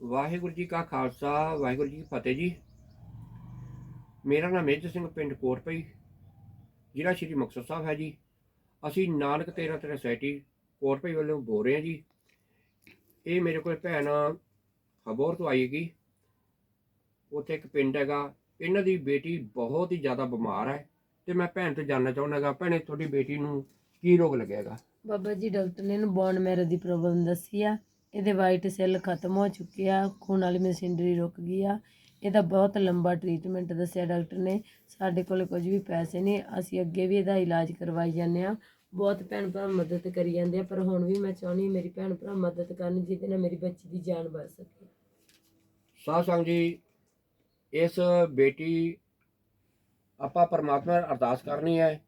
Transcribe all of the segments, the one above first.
ਵਾਹਿਗੁਰੂ ਜੀ ਕਾ ਖਾਲਸਾ, ਵਾਹਿਗੁਰੂ ਜੀ ਕੀ ਫਤਿਹ ਜੀ। ਮੇਰਾ ਨਾਮ ਮੇਜਰ ਸਿੰਘ, ਪਿੰਡ ਕੋਟਪਈ, ਜ਼ਿਲ੍ਹਾ ਸ਼੍ਰੀ ਮੁਕਤਸਰ ਸਾਹਿਬ ਹੈ ਜੀ। ਅਸੀਂ ਨਾਨਕ ਤੇਰਾ ਤੇਰਾ ਸੋਸਾਇਟੀ ਕੋਟਪਈ ਵੱਲੋਂ ਬੋਲ ਰਹੇ ਹਾਂ ਜੀ। ਇਹ ਮੇਰੇ ਕੋਲ ਭੈਣ ਹਬੋਰ ਤੋਂ ਆਈਗੀ ਉੱਥੇ ਇੱਕ ਪਿੰਡ ਹੈਗਾ। ਇਹਨਾਂ ਦੀ ਬੇਟੀ ਬਹੁਤ ਹੀ ਜ਼ਿਆਦਾ ਬਿਮਾਰ ਹੈ ਤੇ ਮੈਂ ਭੈਣ ਤੋਂ ਜਾਣਨਾ ਚਾਹੁੰਦਾਗਾ ਭੈਣੇ, ਤੁਹਾਡੀ ਬੇਟੀ ਨੂੰ ਕੀ ਰੋਗ ਲੱਗਿਆਗਾ ਬਾਬਾ ਜੀ, ਡਾਕਟਰ ਨੇ ਇਹਨੂੰ ਬੋਨ ਮੈਰੋ ਦੀ ਪ੍ਰੋਬਲਮ ਦੱਸੀ ਆ। ਇਹਦੇ ਵਾਈਟ ਸੈੱਲ ਖਤਮ ਹੋ ਚੁੱਕੇ ਆ, ਖੂਨ ਵਾਲੀ ਮਸ਼ੀਨਰੀ ਰੁਕ ਗਈ ਆ। ਇਹਦਾ ਬਹੁਤ ਲੰਬਾ ਟ੍ਰੀਟਮੈਂਟ ਦੱਸਿਆ ਡਾਕਟਰ ਨੇ। ਸਾਡੇ ਕੋਲ ਕੁਝ ਵੀ ਪੈਸੇ ਨਹੀਂ, ਅਸੀਂ ਅੱਗੇ ਵੀ ਇਹਦਾ ਇਲਾਜ ਕਰਵਾਈ ਜਾਂਦੇ ਆ। ਬਹੁਤ ਭੈਣ ਭਰਾ ਮਦਦ ਕਰੀ ਜਾਂਦੇ ਆ, ਪਰ ਹੁਣ ਵੀ ਮੈਂ ਚਾਹੁੰਦੀ ਮੇਰੀ ਭੈਣ ਭਰਾ ਮਦਦ ਕਰਨ, ਜਿਹਦੇ ਨਾਲ ਮੇਰੀ ਬੱਚੀ ਦੀ ਜਾਨ ਬਚ ਸਕੇ। ਸਾਧ ਸੰਗਤ ਜੀ, ਇਸ ਬੇਟੀ ਆਪਾਂ ਪਰਮਾਤਮਾ ਅਰਦਾਸ ਕਰਨੀ ਹੈ,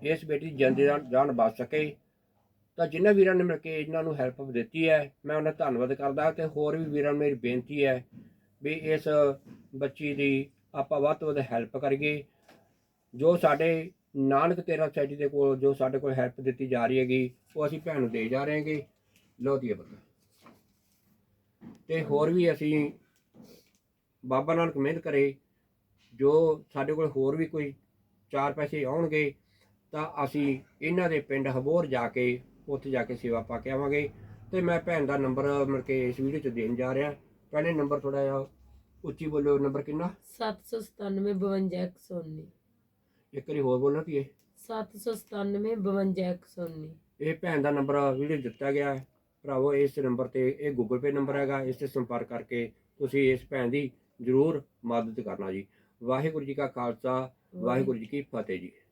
ਇਸ ਬੇਟੀ ਦੀ ਜਾਨ ਬਚ ਸਕੇ। ਤਾਂ ਜਿਨ੍ਹਾਂ ਵੀਰਾਂ ਨੇ ਮਿਲ ਕੇ ਇਹਨਾਂ ਨੂੰ ਹੈਲਪ ਦਿੱਤੀ ਹੈ, ਮੈਂ ਉਹਨਾਂ ਦਾ ਧੰਨਵਾਦ ਕਰਦਾ ਤੇ ਹੋਰ ਵੀ ਵੀਰਾਂ ਨੂੰ ਮੇਰੀ ਬੇਨਤੀ ਹੈ ਵੀ ਇਸ ਬੱਚੀ ਦੀ ਆਪਾਂ ਵੱਧ ਤੋਂ ਵੱਧ ਹੈਲਪ ਕਰੀਏ। ਜੋ ਸਾਡੇ ਨਾਨਕ ਤੇਰਾ ਸੋਸਾਇਟੀ ਦੇ ਕੋਲ, ਜੋ ਸਾਡੇ ਕੋਲ ਹੈਲਪ ਦਿੱਤੀ ਜਾ ਰਹੀ ਹੈਗੀ, ਉਹ ਅਸੀਂ ਭੈਣ ਨੂੰ ਦੇ ਜਾ ਰਹੇ ਹਾਂਗੇ। ਲੋ ਦੀ ਬਤਾ ਤੇ ਹੋਰ ਵੀ ਅਸੀਂ ਬਾਬਾ ਨਾਨਕ ਮਿਹਨਤ ਕਰੇ, ਜੋ ਸਾਡੇ ਕੋਲ ਹੋਰ ਵੀ ਕੋਈ ਚਾਰ ਪੈਸੇ ਆਉਣਗੇ, ਤਾਂ ਅਸੀਂ ਇਹਨਾਂ ਦੇ ਪਿੰਡ ਹਬੋਰ ਜਾ ਕੇ ਉੱਥੇ ਜਾ ਕੇ ਸੇਵਾ ਪਾ ਕੇ ਆਵਾਂਗੇ। ਤੇ ਮੈਂ ਭੈਣ ਦਾ ਨੰਬਰ ਮਿਲ ਕੇ ਇਸ ਵੀਡੀਓ 'ਚ ਦੇਣ ਜਾ ਰਿਹਾ। ਪਹਿਲੇ ਨੰਬਰ ਥੋੜਾ ਜਿਹਾ ਉੱਚੀ ਬੋਲੋ ਨੰਬਰ ਕਿੰਨਾ? 797 52 119 ਇੱਕ ਵਾਰੀ ਹੋਰ ਬੋਲਣਾ ਕੀ 797 52 119 ਇਹ ਭੈਣ ਦਾ ਨੰਬਰ ਵੀਡੀਓ ਦਿੱਤਾ ਗਿਆ ਹੈ। ਭਰਾਵੋ ਇਸ ਨੰਬਰ ਤੇ ਇਹ ਗੂਗਲ ਪੇ ਨੰਬਰ ਹੈਗਾ। ਇਸ ਤੇ ਸੰਪਰਕ ਕਰਕੇ ਤੁਸੀਂ ਇਸ ਭੈਣ ਦੀ ਜ਼ਰੂਰ ਮਦਦ ਕਰਨਾ ਜੀ। ਵਾਹਿਗੁਰੂ ਜੀ ਕਾ ਖਾਲਸਾ ਵਾਹਿਗੁਰੂ ਜੀ ਕੀ ਫਤਿਹ ਜੀ।